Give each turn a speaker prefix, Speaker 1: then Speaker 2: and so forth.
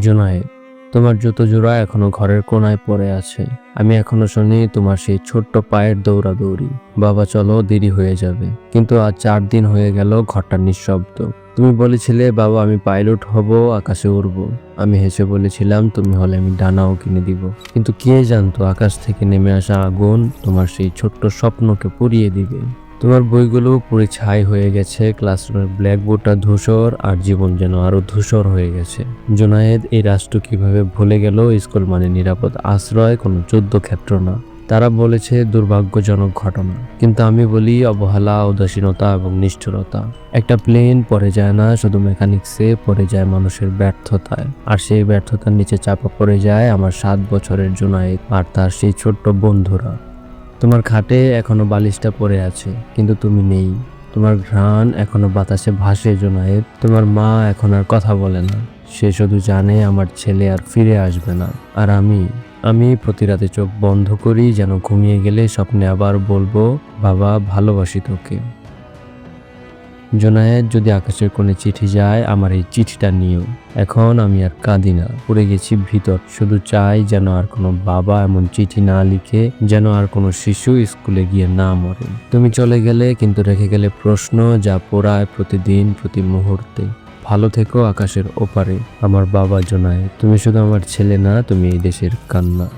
Speaker 1: জোনায়েদ, তোমার জুতো জোড়া এখনও ঘরের কোনায় পড়ে আছে। আমি এখনও শুনি তোমার সেই ছোট্ট পায়ের দৌড়াদৌড়ি। বাবা, চলো, দেরি হয়ে যাবে। কিন্তু আজ চার দিন হয়ে গেল, ঘরটা নিঃশব্দ। তুমি বলেছিলে, বাবা, আমি পাইলট হব, আকাশে উড়ব। আমি হেসে বলেছিলাম, তুমি হলে আমি ডানাও কিনে দিব। কিন্তু কে জানতো, আকাশ থেকে নেমে আসা আগুন তোমার সেই ছোট্ট স্বপ্নকে পুড়িয়ে দিবে। তোমার বইগুলো পুরো ছাই হয়ে গেছে ক্লাসরুমের ব্ল্যাকবোর্ডটা ধূসর আর জীবন যেন আরও ধূসর হয়ে গেছে। জোনায়েদ, এই রাষ্ট্র কীভাবে ভুলে গেল? স্কুল মানে নিরাপদ আশ্রয়, কোনো যুদ্ধ ক্ষেত্র না। তারা বলেছে, দুর্ভাগ্যজনক ঘটনা। কিন্তু আমি বলি, অবহেলা, উদাসীনতা এবং নিষ্ঠুরতা। একটা প্লেন পড়ে যায় না, শুধু মেকানিক্সে পড়ে যায় মানুষের ব্যর্থতায়। আর সেই ব্যর্থতার নিচে চাপা পড়ে যায় আমার সাত বছরের জোনায়েদ আর তার সেই ছোট্ট বন্ধুরা। তোমার খাটে এখনও বালিশটা পড়ে আছে, কিন্তু তুমি নেই। তোমার ঘ্রাণ এখনও বাতাসে ভাসে, জোনায়েদ। তোমার মা এখন আর কথা বলে না। সে শুধু জানে আমার ছেলে আর ফিরে আসবে না। আর আমি আমি প্রতি রাতে চোখ বন্ধ করি, যেন ঘুমিয়ে গেলে স্বপ্নে আবার বলব, বাবা, ভালোবাসি তোকে। জোনায়েদ, যদি আকাশের কোণে চিঠি যায়, আমার এই চিঠিটা নিও। এখন আমি আর কাঁদি না। পড়ে গেছি ভিতর। শুধু চাই যেন আর কোনো বাবা এমন চিঠি না লিখে, যেন আর কোনো শিশু স্কুলে গিয়ে না মরে। তুমি চলে গেলে, কিন্তু রেখে গেলে প্রশ্ন যা পোড়ায় প্রতিদিন, প্রতি মুহূর্তে। ভালো থেকো আকাশের ওপারে, আমার বাবা জোনায়েদ। তুমি শুধু আমার ছেলে না, তুমি এই দেশের কান্না।